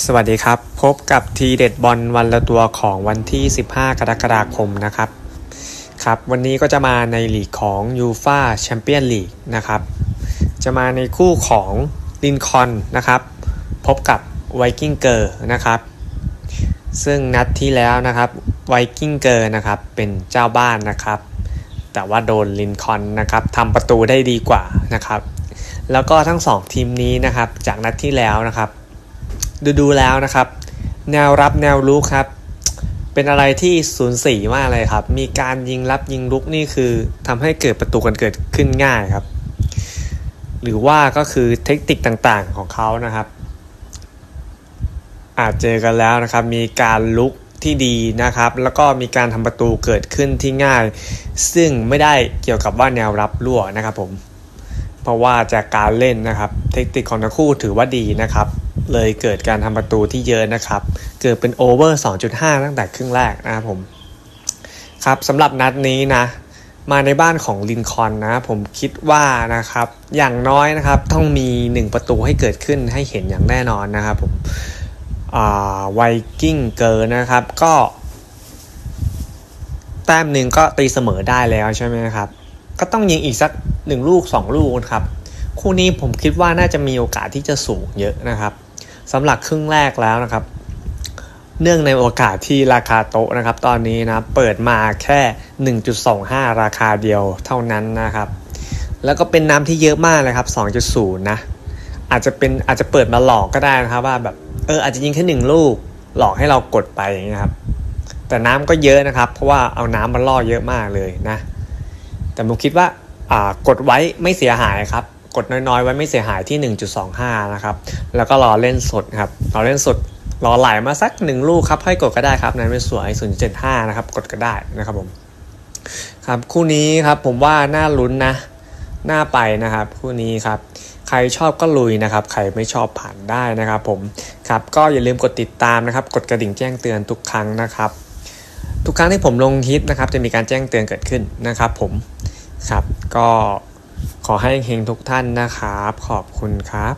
สวัสดีครับ พบกับทีเด็ดบอลวันละตัวของวันที่ 15 กรกฎาคมนะครับครับ วันนี้ก็จะมาในลีกของยูฟาแชมเปี้ยนลีกนะครับ จะมาในคู่ของลินคอนนะครับ พบกับไวกิ้งเกอร์นะครับ ซึ่งนัดที่แล้วนะครับไวกิ้งเกอร์นะครับเป็นเจ้าบ้านนะครับ แต่ว่าโดนลินคอนนะครับทำประตูได้ดีกว่านะครับ แล้วก็ทั้งสองทีมนี้นะครับ จากนัดที่แล้วนะครับ ดูดูแล้วนะครับ แนวรับแนวลุกครับ เป็นอะไรที่สูญสีมากเลยครับ มีการยิงรับยิงลุกนี่คือทำให้เกิดประตูกันเกิดขึ้นง่ายครับ หรือว่าก็คือเทคนิคต่างๆของเขานะครับ อาจเจอกันแล้วนะครับ มีการลุกที่ดีนะครับ แล้วก็มีการทำประตูเกิดขึ้นที่ง่าย ซึ่งไม่ได้เกี่ยวกับว่าแนวรับรั่วนะครับผม เพราะว่าจากการเล่นนะครับ เทคนิคของทั้งคู่ถือว่าดีนะครับ เลยเกิดการทำประตูที่เยอะนะครับ เกิดเป็นโอเวอร์ 2.5 ตั้งแต่ครึ่งแรกนะครับผม ครับสำหรับนัดนี้นะ มาในบ้านของลินคอนนะ ผมคิดว่านะครับ อย่างน้อยนะครับ ต้องมี 1 ประตูให้เกิดขึ้นให้เห็นอย่างแน่นอนนะครับผมไวกิ้งเกอร์นะครับ ก็ แต้มหนึ่งก็ตีเสมอได้แล้วใช่ไหมครับ ก็ต้องยิงอีกสัก หนึ่งลูกสองลูกครับคู่นี้ผมคิดว่าน่าจะมีโอกาสที่จะสูงเยอะนะครับสำหรับครึ่งแรกแล้วนะครับ เนื่องในโอกาสที่ราคาโต๊ะนะครับ ตอนนี้นะเปิดมาแค่ 1.25 ราคาเดียวเท่านั้นนะครับ แล้วก็เป็นน้ำที่เยอะมากเลยครับ 2.0 นะอาจจะเป็นอาจจะเปิดมาหลอกก็ได้นะครับว่าแบบเอออาจจะยิงแค่หนึ่งลูกหลอกให้เรากดไปอย่างเงี้ยครับแต่น้ำก็เยอะนะครับ เพราะว่าเอาน้ำมาล่อเยอะมากเลยนะ แต่ผมคิดว่า กดไว้ไม่เสียหายครับ กดน้อยๆ ไว้ไม่เสียหายที่ 1.25 นะครับ แล้วก็รอเล่นสดครับ รอเล่นสดรอไหลมาสักหนึ่งลูกครับ ให้กดก็ได้ครับนั้นเป็นสวย0.75 นะครับ กดก็ได้นะครับผม ครับ คู่นี้ครับผมว่าน่าลุ้นนะ น่าไปนะครับ คู่นี้ครับ ใครชอบก็ลุยนะครับ ใครไม่ชอบผ่านได้นะครับผม ครับ ก็อย่าลืมกดติดตามนะครับ กดกระดิ่งแจ้งเตือนทุกครั้งนะครับ ทุกครั้งที่ผมลงคลิปนะครับ จะมีการแจ้งเตือนเกิดขึ้นนะครับ ผม ครับ ก็ขอให้เฮงทุกท่านนะครับ ขอบคุณครับ